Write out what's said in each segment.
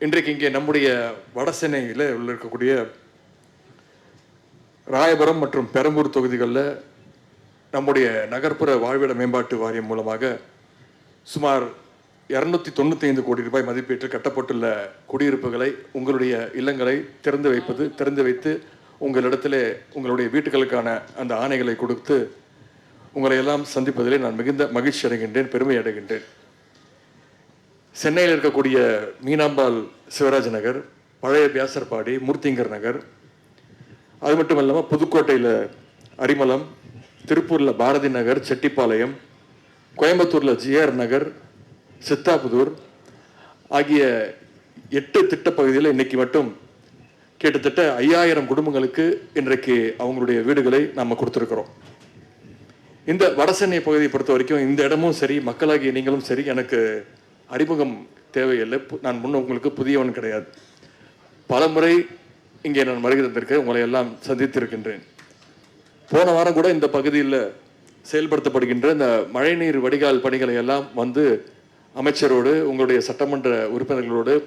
இன்றைக்கு இங்கே நம்முடைய வட சென்னையில் உள்ள இருக்கக்கூடிய ராயபுரம் மற்றும் பெரம்பூர் தொகுதிகளில் நம்முடைய நகர்ப்புற வாழ்விட மேம்பாட்டு வாரியம் மூலமாக சுமார் இரநூத்தி தொண்ணூற்றி ஐந்து கோடி ரூபாய் மதிப்பீட்டில் கட்டப்பட்டுள்ள குடியிருப்புகளை உங்களுடைய இல்லங்களை திறந்து வைப்பது திறந்து வைத்து உங்களிடத்திலே உங்களுடைய வீட்டுகளுக்கான அந்த ஆணைகளை கொடுத்து உங்களை எல்லாம் சந்திப்பதிலே நான் மிகுந்த மகிழ்ச்சி அடைகின்றேன் பெருமை அடைகின்றேன். சென்னையில் இருக்கக்கூடிய மீனாம்பாள் சிவராஜ் நகர் பழைய வியாசர்பாடி மூர்த்திங்கர் நகர் அது மட்டும் இல்லாமல் புதுக்கோட்டையில் அரிமலம் திருப்பூரில் பாரதி நகர் செட்டிப்பாளையம் கோயம்புத்தூரில் ஜிஆர் நகர் சித்தாபுதூர் ஆகிய எட்டு திட்டப்பகுதியில் இன்றைக்கி மட்டும் கிட்டத்தட்ட ஐயாயிரம் குடும்பங்களுக்கு இன்றைக்கு அவங்களுடைய வீடுகளை நாம் கொடுத்துருக்குறோம். இந்த வடசென்னை பகுதியை பொறுத்த வரைக்கும் இந்த இடமும் சரி மக்களாகிய நீங்களும் சரி எனக்கு அறிமுகம் தேவையில்லை. நான் முன்ன உங்களுக்கு புதியவன் கிடையாது. பல முறை இங்கே நான் வருகை தந்திருக்கேன் உங்களை எல்லாம் சந்தித்திருக்கின்றேன். போன வாரம் கூட இந்த பகுதியில் செயல்படுத்தப்படுகின்ற இந்த மழைநீர் வடிகால் பணிகளை எல்லாம் வந்து அமைச்சரோடு உங்களுடைய சட்டமன்ற உறுப்பினர்களோடு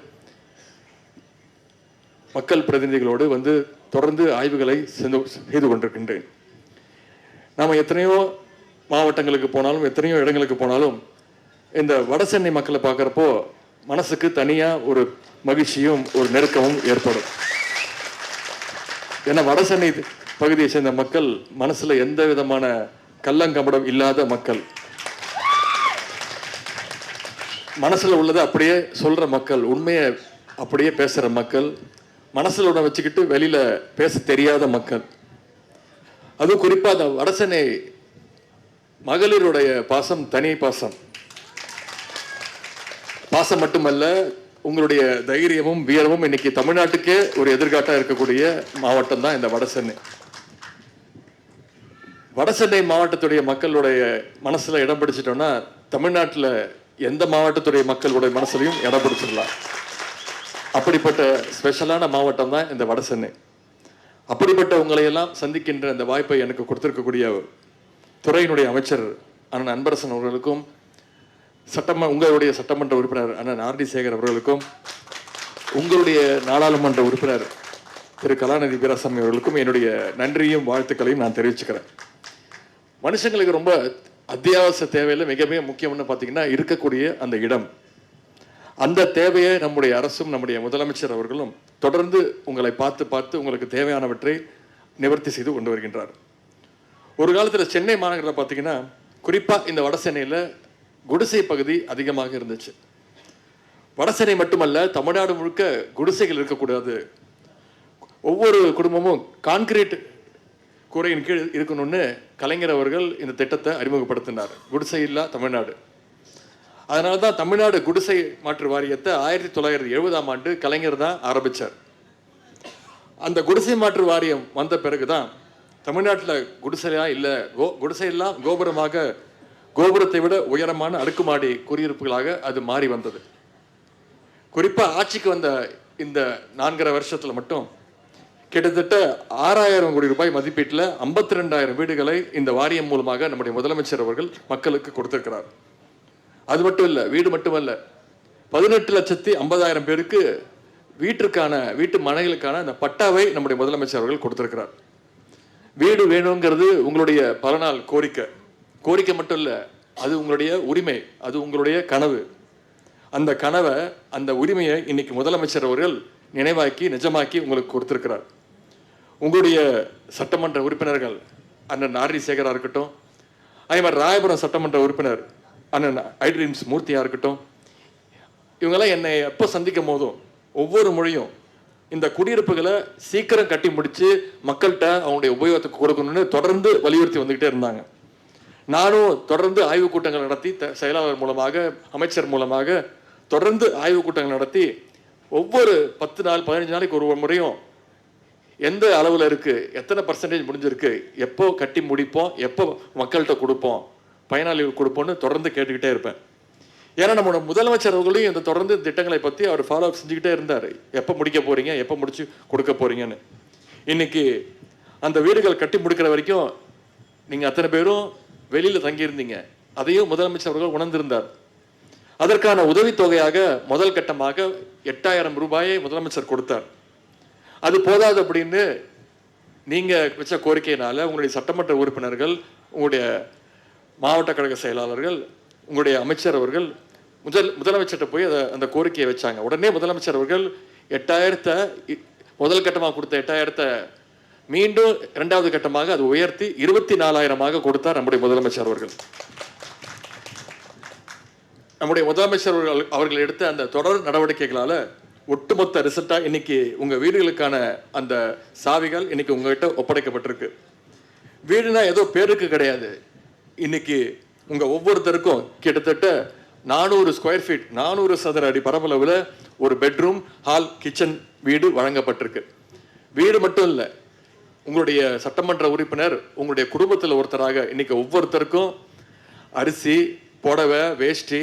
மக்கள் பிரதிநிதிகளோடு வந்து தொடர்ந்து ஆய்வுகளை செய்து- செய்து கொண்டிருக்கின்றேன். நாம் எத்தனையோ மாவட்டங்களுக்கு போனாலும் எத்தனையோ இடங்களுக்கு போனாலும் இந்த வடசென்னை மக்களை பார்க்குறப்போ மனசுக்கு தனியாக ஒரு மகிழ்ச்சியும் ஒரு நெருக்கமும் ஏற்படும். ஏன்னா வடசென்னை பகுதியை சேர்ந்த மக்கள் மனசில் எந்த விதமான கள்ளங்கபடம் இல்லாத மக்கள். மனசில் உள்ளதை அப்படியே சொல்கிற மக்கள் உண்மையை அப்படியே பேசுகிற மக்கள் மனசில் உடனே வச்சுக்கிட்டு வெளியில் பேச தெரியாத மக்கள். அதுவும் குறிப்பாக அந்த வடசென்னை மகளிருடைய பாசம் தனி பாசம். பாசம் மட்டுமல்ல உங்களுடைய தைரியமும் வீரமும் இன்னைக்கு தமிழ்நாட்டுக்கே ஒரு எதிர்காட்டா இருக்கக்கூடிய மாவட்டம் தான் இந்த வடசென்னை வடசென்னை மாவட்டத்துடைய மக்களுடைய மனசுல இடம் பிடிச்சிட்டோம்னா தமிழ்நாட்டில் எந்த மாவட்டத்துடைய மக்களுடைய மனசுலையும் இடம் பிடிச்சிடலாம். அப்படிப்பட்ட ஸ்பெஷலான மாவட்டம் தான் இந்த வடசென்னை அப்படிப்பட்ட உங்களையெல்லாம் சந்திக்கின்ற இந்த வாய்ப்பை எனக்கு கொடுத்துருக்கக்கூடிய துறையினுடைய அமைச்சர் அண்ணன் அன்பரசன் அவர்களுக்கும் சட்டம உங்களுடைய சட்டமன்ற உறுப்பினர் அண்ணன் ஆர்டி சேகர் அவர்களுக்கும் உங்களுடைய நாடாளுமன்ற உறுப்பினர் திரு. கலாநிதி வீராசாமி அவர்களுக்கும் என்னுடைய நன்றியும் வாழ்த்துக்களையும் நான் தெரிவிச்சுக்கிறேன். மனுஷங்களுக்கு ரொம்ப அத்தியாவசிய தேவையில் மிக மிக முக்கியம்னு பார்த்தீங்கன்னா இருக்கக்கூடிய அந்த இடம். அந்த தேவையை நம்முடைய அரசும் நம்முடைய முதலமைச்சர் அவர்களும் தொடர்ந்து உங்களை பார்த்து பார்த்து உங்களுக்கு தேவையானவற்றை நிவர்த்தி செய்து கொண்டு வருகின்றார். ஒரு காலத்தில் சென்னை மாநகரில் பார்த்தீங்கன்னா குறிப்பாக இந்த வட சென்னையில் குடிசை பகுதி அதிகமாக இருந்துச்சு. வட மட்டுமல்ல தமிழ்நாடு முழுக்க குடிசைகள் இருக்கக்கூடாது. ஒவ்வொரு குடும்பமும் கான்கிரீட் கூரையின் கீழ் இருக்கணும்னு கலைஞர் அவர்கள் இந்த திட்டத்தை அறிமுகப்படுத்தினார். குடிசை இல்லா தமிழ்நாடு. அதனால தான் தமிழ்நாடு குடிசை மாற்று வாரியத்தை ஆயிரத்தி தொள்ளாயிரத்தி எழுபதாம் ஆண்டு கலைஞர் தான் ஆரம்பித்தார் அந்த குடிசை மாற்று வாரியம் வந்த பிறகுதான் தமிழ்நாட்டில் குடிசையா இல்லை கோ குடிசையெல்லாம் கோபுரமாக கோபுரத்தை விட உயரமான அடுக்குமாடி குடியிருப்புகளாக அது மாறி வந்தது. குறிப்பாக ஆட்சிக்கு வந்த இந்த நான்கரை வருஷத்தில் மட்டும் கிட்டத்தட்ட ஆறாயிரம் கோடி ரூபாய் மதிப்பீட்டில் ஐம்பத்தி ரெண்டாயிரம் வீடுகளை இந்த வாரியம் மூலமாக நம்முடைய முதலமைச்சர் அவர்கள் மக்களுக்கு கொடுத்திருக்கிறார். அது மட்டும் இல்லை வீடு மட்டுமல்ல பதினெட்டு லட்சத்தி ஐம்பதாயிரம் பேருக்கு வீட்டிற்கான வீட்டு மனைகளுக்கான அந்த பட்டாவை நம்முடைய முதலமைச்சர் அவர்கள் கொடுத்திருக்கிறார். வீடு வேணுங்கிறது உங்களுடைய பல நாள் கோரிக்கை. கோரிக்கை மட்டும் இல்லை. அது உங்களுடைய உரிமை அது உங்களுடைய கனவு. அந்த கனவை அந்த உரிமையை இன்னைக்கு முதலமைச்சர் அவர்கள் நினைவாக்கி நிஜமாக்கி உங்களுக்கு கொடுத்துருக்கிறார். உங்களுடைய சட்டமன்ற உறுப்பினர்கள் அண்ணன் நாரி சேகராக இருக்கட்டும் அதே மாதிரி ராயபுரம் சட்டமன்ற உறுப்பினர் அண்ணன் ஐட்ரீம்ஸ் மூர்த்தியாக இருக்கட்டும் இவங்கெல்லாம் என்னை எப்போ சந்திக்கும் போதும் ஒவ்வொரு மொழியும் இந்த குடியிருப்புகளை சீக்கிரம் கட்டி முடித்து மக்கள்கிட்ட அவங்களுடைய உபயோகத்துக்கு கொடுக்கணும்னு தொடர்ந்து வலியுறுத்தி வந்துக்கிட்டே இருந்தாங்க. நானும் தொடர்ந்து ஆய்வுக் கூட்டங்கள் நடத்தி த- செயலாளர் மூலமாக அமைச்சர் மூலமாக தொடர்ந்து ஆய்வுக் கூட்டங்கள் நடத்தி ஒவ்வொரு பத்து நாள் பதினஞ்சு நாளைக்கு ஒரு முறையும் எந்த அளவில் இருக்குது எத்தனை பர்சன்டேஜ் முடிஞ்சிருக்கு எப்போ கட்டி முடிப்போம் எப்போ மக்கள்கிட்ட கொடுப்போம் பயனாளிகள் கொடுப்போம்னு தொடர்ந்து கேட்டுக்கிட்டே இருப்பேன். ஏன்னா நம்மளோட முதலமைச்சர் அவர்களையும் இந்த தொடர்ந்து திட்டங்களை பற்றி அவர் ஃபாலோ அப் செஞ்சுக்கிட்டே இருந்தார். எப்போ முடிக்க போகிறீங்க எப்போ முடிச்சு கொடுக்க போகிறீங்கன்னு இன்னைக்கு அந்த வீடுகள் கட்டி முடிக்கிற வரைக்கும் நீங்கள் அத்தனை பேரும் வெளியில் தங்கியிருந்தீங்க. அதையும் முதலமைச்சர் அவர்கள் உணர்ந்திருந்தார். அதற்கான உதவித்தொகையாக முதல் கட்டமாக எட்டாயிரம் ரூபாயை முதலமைச்சர் கொடுத்தார். அது போதாது அப்படின்னு நீங்கள் வச்ச கோரிக்கையினால உங்களுடைய சட்டமன்ற உறுப்பினர்கள் உங்களுடைய மாவட்ட கழக செயலாளர்கள் உங்களுடைய அமைச்சர் அவர்கள் முதல் முதலமைச்சர்கிட்ட போய் அதை அந்த கோரிக்கையை வச்சாங்க. உடனே முதலமைச்சர் அவர்கள் எட்டாயிரத்தை இ- முதல் கட்டமாக கொடுத்த எட்டாயிரத்தை மீண்டும் இரண்டாவது கட்டமாக அது உயர்த்தி இருபத்தி நாலாயிரமாக கொடுத்தார் நம்முடைய முதலமைச்சர் அவர்கள். நம்முடைய முதலமைச்சர் அவர்கள் அவர்கள் எடுத்த அந்த தொடர் நடவடிக்கைகளால் ஒட்டுமொத்த ரிசல்ட்டாக இன்னைக்கு உங்கள் வீடுகளுக்கான அந்த சாவிகள் இன்னைக்கு உங்ககிட்ட ஒப்படைக்கப்பட்டிருக்கு. வீடுனா ஏதோ பேருக்கு கிடையாது. இன்னைக்கு உங்கள் ஒவ்வொருத்தருக்கும் கிட்டத்தட்ட நானூறு ஸ்கொயர் ஃபீட் நானூறு சதுர அடி பரப்பளவில் ஒரு பெட்ரூம் ஹால் கிச்சன் வீடு வழங்கப்பட்டிருக்கு. வீடு மட்டும் இல்லை உங்களுடைய சட்டமன்ற உறுப்பினர் உங்களுடைய குடும்பத்தில் ஒருத்தராக இன்றைக்கி ஒவ்வொருத்தருக்கும் அரிசி புடவை வேஷ்டி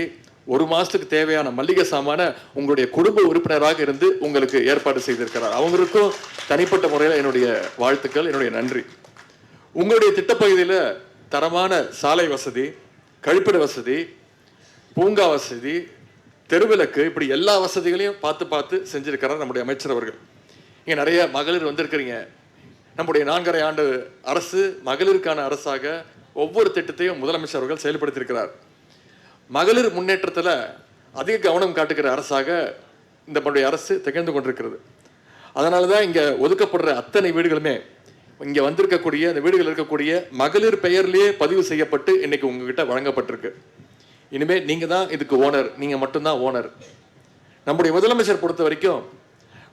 ஒரு மாதத்துக்கு தேவையான மல்லிகை சாமான உங்களுடைய குடும்ப உறுப்பினராக இருந்து உங்களுக்கு ஏற்பாடு செய்திருக்கிறார். அவங்களுக்கும் தனிப்பட்ட முறையில் என்னுடைய வாழ்த்துக்கள் என்னுடைய நன்றி. உங்களுடைய திட்டப்பகுதியில் தரமான சாலை வசதி கழிப்பிட வசதி பூங்கா வசதி தெருவிளக்கு இப்படி எல்லா வசதிகளையும் பார்த்து பார்த்து செஞ்சுருக்கிறார் நம்முடைய அமைச்சர் அவர்கள். இங்கே நிறைய மகளிர் வந்திருக்கிறீங்க. நம்முடைய நான்கரை ஆண்டு அரசு மகளிருக்கான அரசாக ஒவ்வொரு திட்டத்தையும் முதலமைச்சர் அவர்கள் செயல்படுத்தியிருக்கிறார். மகளிர் முன்னேற்றத்தில் அதிக கவனம் காட்டுகிற அரசாக இந்த நம்முடைய அரசு திகழ்ந்து கொண்டிருக்கிறது. அதனால தான் இங்கே ஒதுக்கப்படுற அத்தனை வீடுகளுமே இங்கே வந்திருக்கக்கூடிய இந்த வீடுகள் இருக்கக்கூடிய மகளிர் பெயர்லேயே பதிவு செய்யப்பட்டு இன்னைக்கு உங்ககிட்ட வழங்கப்பட்டிருக்கு. இனிமேல் நீங்கள் தான் இதுக்கு ஓனர் நீங்கள் மட்டும்தான் ஓனர். நம்முடைய முதலமைச்சர் பொறுத்த வரைக்கும்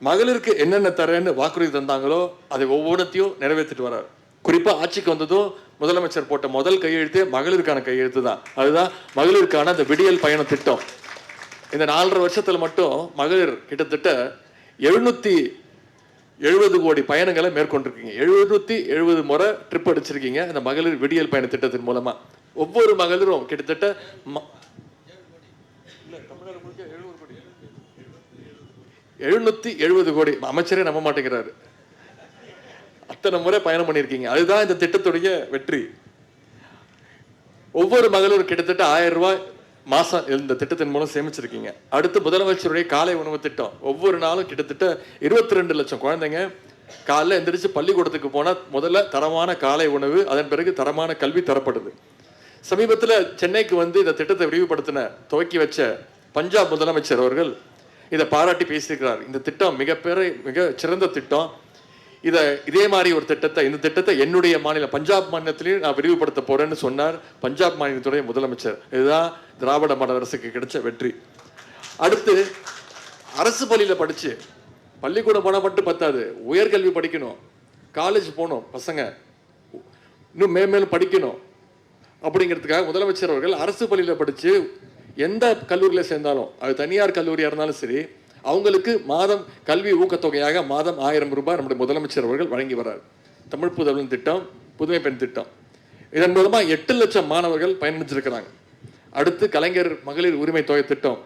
மகளிருக்கு என்னென்ன தரேன்னு வாக்குறுதி தந்தாங்களோ அதை ஒவ்வொன்றத்தையும் நிறைவேற்றிட்டு வரார். குறிப்பா ஆட்சிக்கு வந்ததும் முதலமைச்சர் போட்ட முதல் கையெழுத்தே மகளிருக்கான கையெழுத்து தான். அதுதான் மகளிருக்கான அந்த விடியல் பயண திட்டம். இந்த நாலரை வருஷத்துல மட்டும் மகளிர் கிட்டத்தட்ட எழுநூத்தி எழுபது கோடி பயணங்களை மேற்கொண்டிருக்கீங்க. எழுநூத்தி எழுபது முறை ட்ரிப் அடிச்சிருக்கீங்க இந்த மகளிர் விடியல் பயண திட்டத்தின் மூலமா. ஒவ்வொரு மகளிரும் கிட்டத்தட்ட எழுநூற்றி எழுபது கோடி. அமைச்சரே நம்ப மாட்டேங்கிறாரு. அத்தனை முறை பயணம் பண்ணியிருக்கீங்க. அதுதான் இந்த திட்டத்துடைய வெற்றி. ஒவ்வொரு மகளிரும் கிட்டத்தட்ட ஆயிரம் ரூபாய் மாதம் இந்த திட்டத்தின் மூலம் சேமிச்சிருக்கீங்க. அடுத்து முதலமைச்சருடைய காலை உணவு திட்டம். ஒவ்வொரு நாளும் கிட்டத்தட்ட இருபத்தி ரெண்டு லட்சம் குழந்தைங்க காலைல எந்திரிச்சு பள்ளிக்கூடத்துக்கு போனால் முதல்ல தரமான காலை உணவு அதன் பிறகு தரமான கல்வி தரப்படுது. சமீபத்தில் சென்னைக்கு வந்து இந்த திட்டத்தை விரிவுபடுத்தின துவக்கி வச்ச பஞ்சாப் முதலமைச்சர் அவர்கள் இதை பாராட்டி பேசியிருக்கிறார். இந்த திட்டம் மிகப்பெரிய மிக சிறந்த திட்டம். இதை இதே மாதிரி ஒரு திட்டத்தை இந்த திட்டத்தை என்னுடைய மாநிலம் பஞ்சாப் மாநிலத்திலேயே நான் விரிவுபடுத்த போறேன்னு சொன்னார் பஞ்சாப் மாநிலத்துடைய முதலமைச்சர். இதுதான் திராவிட மாடல் அரசுக்கு கிடைச்ச வெற்றி. அடுத்து அரசு பள்ளியில் படித்து பள்ளிக்கூடம் போனால் மட்டும் பத்தாது உயர்கல்வி படிக்கணும் காலேஜ் போகணும் பசங்க இன்னும் மேம்மேலும் படிக்கணும். அப்படிங்கிறதுக்காக முதலமைச்சர் அவர்கள் அரசு பள்ளியில் படித்து எந்த கல்லூரியில் சேர்ந்தாலும் அது தனியார் கல்லூரியாக இருந்தாலும் சரி அவங்களுக்கு மாதம் கல்வி ஊக்கத்தொகையாக மாதம் ஆயிரம் ரூபாய் நம்முடைய முதலமைச்சர் அவர்கள் வழங்கி வர்றார். தமிழ் புதல்வன் திட்டம் புதுமை பெண் திட்டம். இதன் மூலமாக எட்டு லட்சம் மாணவர்கள் பயனடைஞ்சிருக்கிறாங்க. அடுத்து கலைஞர் மகளிர் உரிமை தொகை திட்டம்.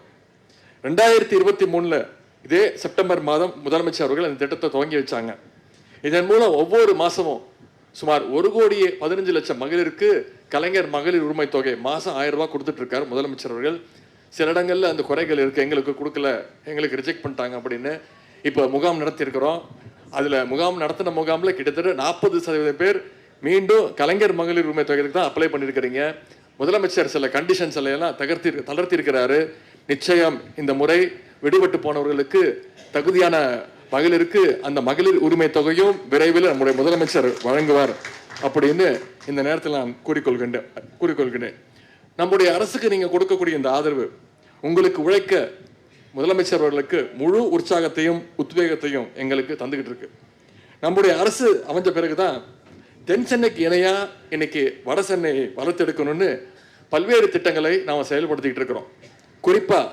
ரெண்டாயிரத்தி இருபத்தி மூணில் இதே செப்டம்பர் மாதம் முதலமைச்சர் அவர்கள் இந்த திட்டத்தை துவங்கி வச்சாங்க. இதன் மூலம் ஒவ்வொரு மாதமும் சுமார் ஒரு கோடியே பதினஞ்சு லட்சம் மகளிருக்கு கலைஞர் மகளிர் உரிமை தொகை. மாதம் ஆயிரம் ரூபாய் கொடுத்துட்டு இருக்காரு முதலமைச்சர் அவர்கள். சில இடங்களில் அந்த குறைகள் இருக்கு எங்களுக்கு கொடுக்கல எங்களுக்கு ரிஜெக்ட் பண்ணிட்டாங்க அப்படின்னு இப்போ முகாம் நடத்தியிருக்கிறோம். அதில் முகாம் நடத்தின முகாமில் கிட்டத்தட்ட நாற்பது சதவீதம் பேர் மீண்டும் கலைஞர் மகளிர் உரிமை தொகைக்கு தான் அப்ளை பண்ணியிருக்கிறீங்க. முதலமைச்சர் சில கண்டிஷன்ஸ் எல்லாம் தகர்த்தி தளர்த்தி இருக்கிறாரு நிச்சயம் இந்த முறை விடுபட்டு போனவர்களுக்கு தகுதியான மகளிருக்கு அந்த மகளிர் உரிமை தொகையும் விரைவில் நம்முடைய முதலமைச்சர் வழங்குவார் அப்படின்னு இந்த நேரத்தில் நான் கூறிக்கொள்கின்றேன் கூறிக்கொள்கிறேன். நம்முடைய அரசுக்கு நீங்கள் கொடுக்கக்கூடிய இந்த ஆதரவு உங்களுக்கு உழைக்க முதலமைச்சர் அவர்களுக்கு முழு உற்சாகத்தையும் உத்வேகத்தையும் எங்களுக்கு தந்துக்கிட்டு இருக்கு. நம்முடைய அரசு அமைஞ்ச பிறகு தான் தென் சென்னைக்கு இணையாக இன்னைக்கு வட சென்னையை வளர்த்தெடுக்கணும்னு பல்வேறு திட்டங்களை நாம் செயல்படுத்திக்கிட்டு இருக்கிறோம். குறிப்பாக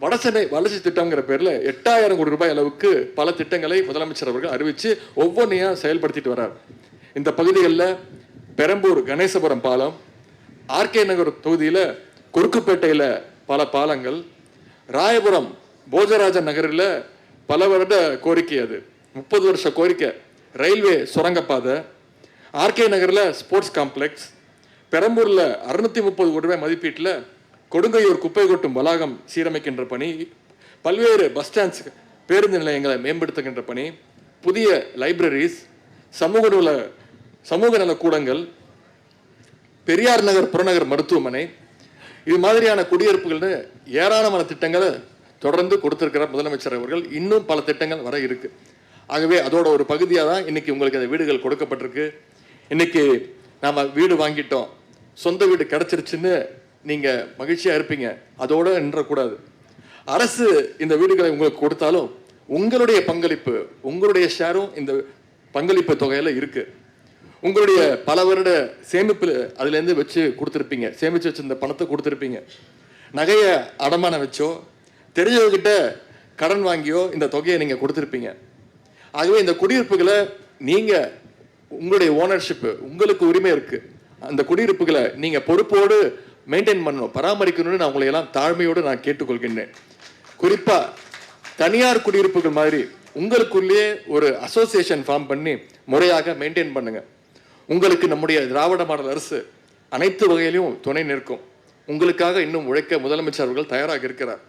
வடசென்னை வளர்ச்சி திட்டம்ங்கிற பேரில் எட்டாயிரம் கோடி ரூபாய் அளவுக்கு பல திட்டங்களை முதலமைச்சர் அவர்கள் அறிவித்து ஒவ்வொன்றையும் செயல்படுத்திட்டு வர்றார். இந்த பகுதிகளில் பெரம்பூர் கணேசபுரம் பாலம் ஆர்கே நகர் தொகுதியில் குறுக்குப்பேட்டையில் பல பாலங்கள் ராயபுரம் போஜராஜன் நகரில் பல வருட கோரிக்கை அது. முப்பது வருஷ கோரிக்கை. ரயில்வே சுரங்கப்பாதை ஆர்கே நகரில் ஸ்போர்ட்ஸ் காம்ப்ளெக்ஸ் பெரம்பூரில் அறுநூற்றி முப்பது கோடி ரூபாய் மதிப்பீட்டில் கொடுங்கையூர் குப்பை கொட்டும் வளாகம் சீரமைக்கின்ற பணி பல்வேறு பஸ் ஸ்டாண்ட்ஸ் பேருந்து நிலையங்களை மேம்படுத்துகின்ற பணி புதிய லைப்ரரிஸ் சமூக நல சமூக நலக்கூடங்கள் பெரியார் நகர் புறநகர் மருத்துவமனை இது மாதிரியான குடியிருப்புகள்னு ஏராளமான திட்டங்களை தொடர்ந்து கொடுத்திருக்கிறார் முதலமைச்சர் அவர்கள். இன்னும் பல திட்டங்கள் வர இருக்கு. ஆகவே அதோட ஒரு பகுதியாக தான் இன்னைக்கு உங்களுக்கு அந்த வீடுகள் கொடுக்கப்பட்டிருக்கு. இன்னைக்கு நாம் வீடு வாங்கிட்டோம். சொந்த வீடு கிடச்சிருச்சுன்னு நீங்க மகிழ்ச்சியா இருப்பீங்க. அதோட நின்றக்கூடாது. அரசு இந்த வீடுகளை உங்களுக்கு கொடுத்தாலும் உங்களுடைய பங்களிப்பு உங்களுடைய ஷேரும் இந்த பங்களிப்பு தொகையில இருக்கு. உங்களுடைய பல வருட சேமிப்பு அதுலேருந்து வச்சு கொடுத்துருப்பீங்க. சேமிச்சு வச்சிருந்த பணத்தை கொடுத்துருப்பீங்க. நகையை அடமானம் வச்சோ தெரிஞ்சவர்கிட்ட கடன் வாங்கியோ இந்த தொகையை நீங்கள் கொடுத்துருப்பீங்க. ஆகவே இந்த குடியிருப்புகளை நீங்கள் உங்களுடைய ஓனர்ஷிப்பு உங்களுக்கு உரிமை இருக்குது அந்த குடியிருப்புகளை நீங்கள் பொறுப்போடு மெயின்டைன் பண்ணணும். பராமரிக்கணும்னு நான் உங்களை எல்லாம் தாழ்மையோடு நான் கேட்டுக்கொள்கின்றேன். குறிப்பாக தனியார் குடியிருப்புகள் மாதிரி உங்களுக்குள்ளேயே ஒரு அசோசியேஷன் ஃபார்ம் பண்ணி முறையாக மெயின்டைன் பண்ணுங்கள் உங்களுக்கு நம்முடைய திராவிட மாடல் அரசு அனைத்து வகையிலையும் துணை நிற்கும். உங்களுக்காக இன்னும் உழைக்க முதலமைச்சர் அவர்கள் தயாராக இருக்கிறார்.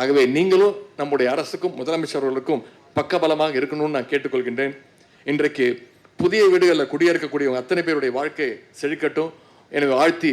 ஆகவே நீங்களும் நம்முடைய அரசுக்கும் முதலமைச்சர் அவர்களுக்கும் பக்கபலமாக இருக்கணும்னு நான் கேட்டுக்கொள்கின்றேன். இன்றைக்கு புதிய வீடுகளில் குடியிருக்கக்கூடியவங்க அத்தனை பேருடைய வாழ்க்கை செழிக்கட்டும். எனவே வாழ்த்தி